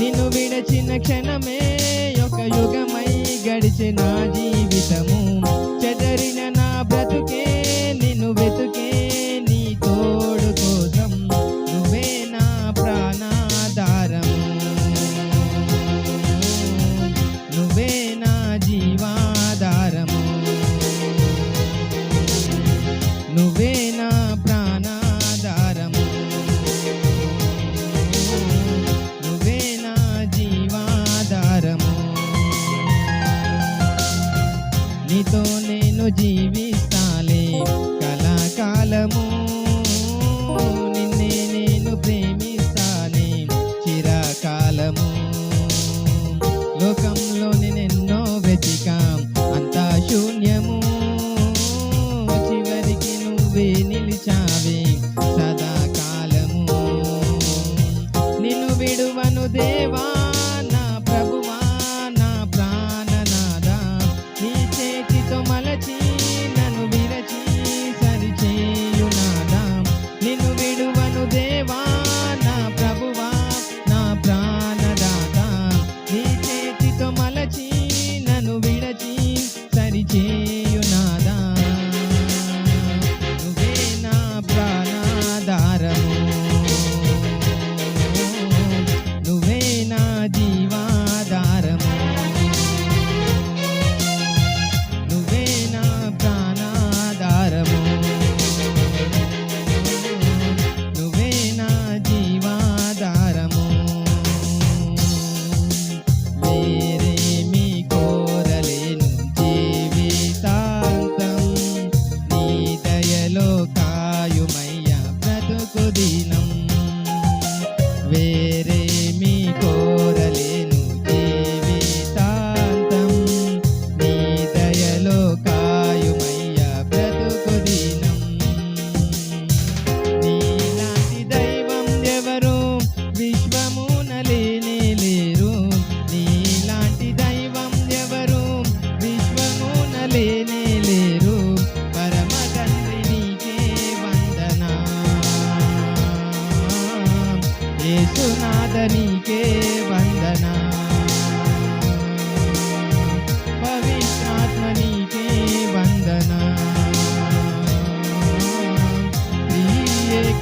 నిన్ను విడచిన క్షణమే ఒక యుగమై గడిచిన జీవితము. నీతో నేను జీవిస్తాలే. కళాకాలము నిన్నే నేను ప్రేమిస్తానే చిరాకాలము లోకంలో నేనెన్నో వెతికాం. అంతా శూన్యము చివరికి నువ్వే నిలిచావే.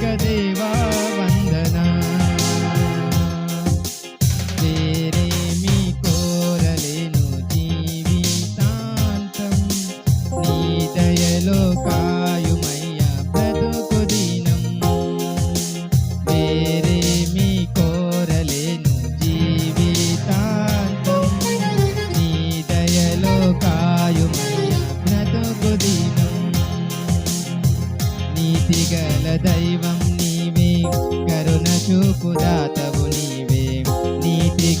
देवा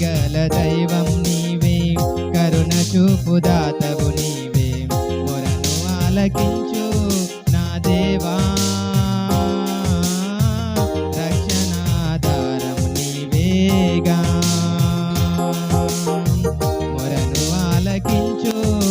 గల దైవం నీవే. కరుణ చూపు దాతవు నీవే. మొరను ఆలకించు నా దేవా. రక్షణాధారం నీవేగా. మొరను ఆలకించు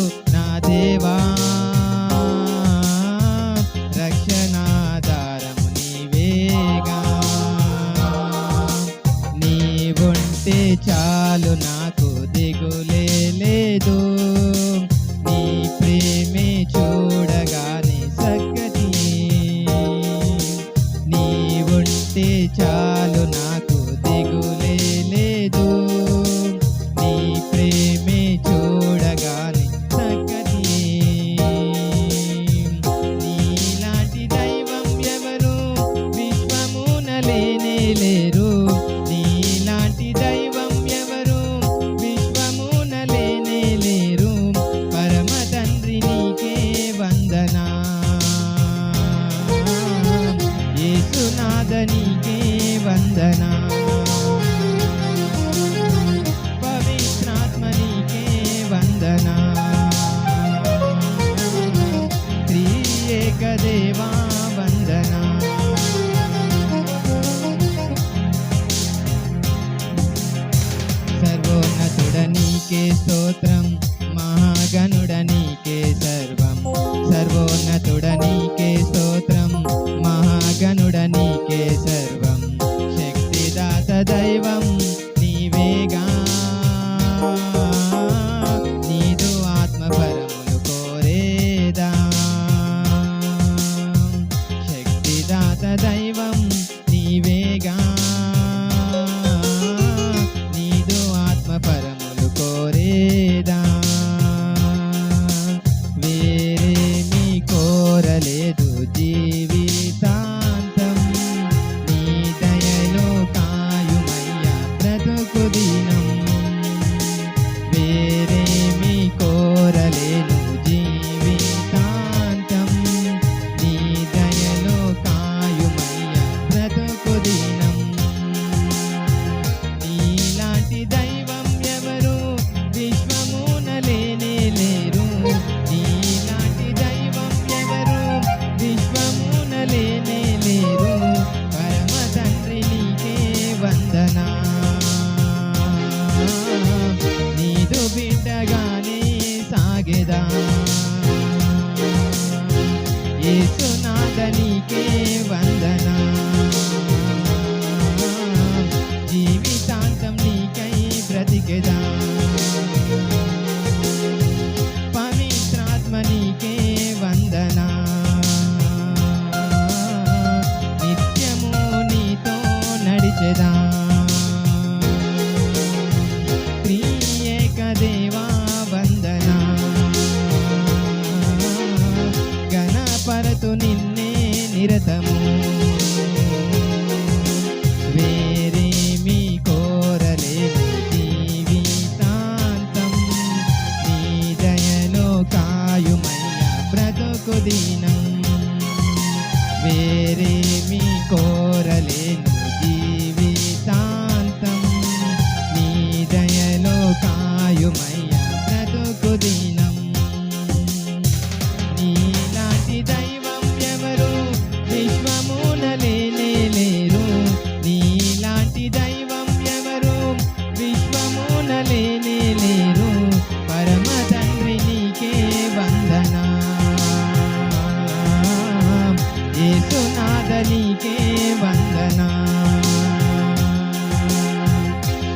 నీకే స్తోత్రం. Medina నీకే వందనా.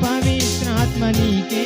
పవిత్రాత్మ నీకే